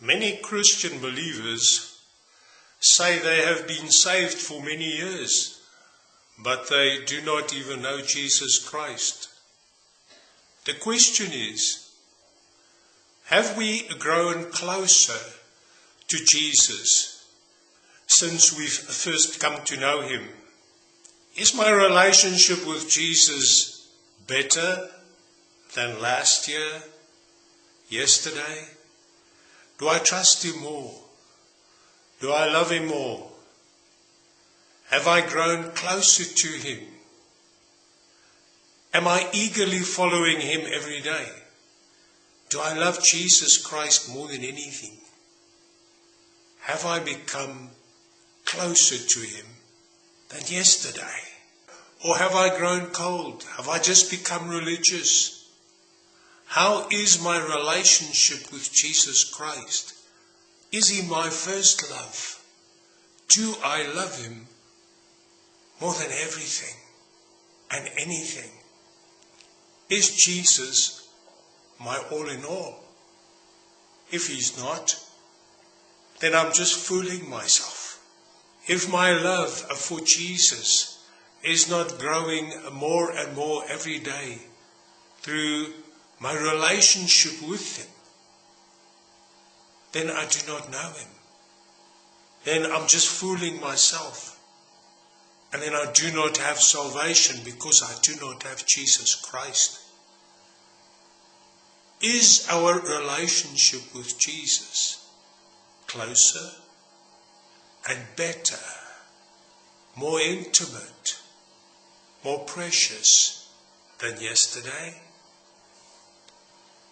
Many Christian believers say they have been saved for many years, but they do not even know Jesus Christ. The question is have we grown closer to Jesus since we've first come to know him? Is my relationship with Jesus better than last year, yesterday? Do I trust him more? Do I love him more? Have I grown closer to him? Am I eagerly following him every day? Do I love Jesus Christ more than anything? Have I become closer to him than yesterday? Or have I grown cold? Have I just become religious? How is my relationship with Jesus Christ? Is he my first love? Do I love him more than everything and anything? Is Jesus my all in all? If he's not, then I'm just fooling myself. If my love for Jesus is not growing more and more every day through my relationship with Him, then I do not know Him. Then I'm just fooling myself. And then I do not have salvation because I do not have Jesus Christ. Is our relationship with Jesus closer and better, more intimate, more precious than yesterday?